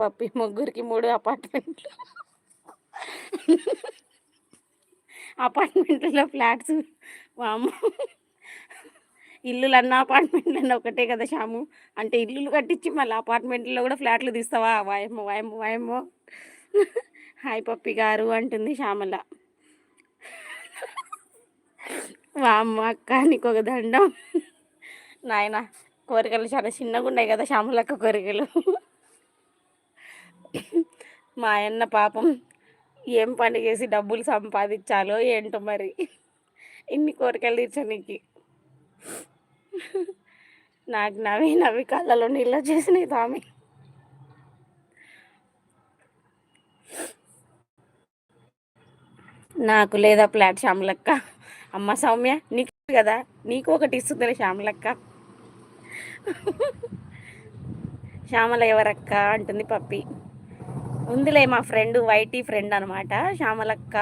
పప్పి ముగ్గురికి మూడు అపార్ట్మెంట్లు. అపార్ట్మెంట్లో ఫ్లాట్స్. వామ్మ. ఇల్లులన్నా అన్న అపార్ట్మెంట్లు అన్న ఒకటే కదా శాము అంటే ఇల్లులు కట్టించి మళ్ళీ అపార్ట్మెంట్లో కూడా ఫ్లాట్లు తీస్తావా? వాయమ్మో వాయమ్మో వాయమ్మో. హాయ్ పప్పి గారు అంటుంది శ్యామల. వామ్మ అక్క నీకు ఒక దండం. నాయన కోరికలు చాలా చిన్నగా ఉన్నాయి కదా శ్యామలక్క కోరికలు. మా అన్న పాపం ఏం పని చేసి డబ్బులు సంపాదించాలో ఏంటో మరి. ఇన్ని కోరికలు తీర్చనీకి నాకు. నవ్వి నవ్వి కళ్ళలో నీళ్ళు చేసినాయి తామి నాకు లేదా ప్లాట్ శ్యామలక్క. అమ్మ సౌమ్య నీకు కదా? నీకు ఒకటి ఇస్తుంది శ్యామలక్క. శ్యామల ఎవరక్క? అంటుంది పప్పి. ఉందిలే మా ఫ్రెండ్ వైటీ ఫ్రెండ్ అనమాట శ్యామలక్క.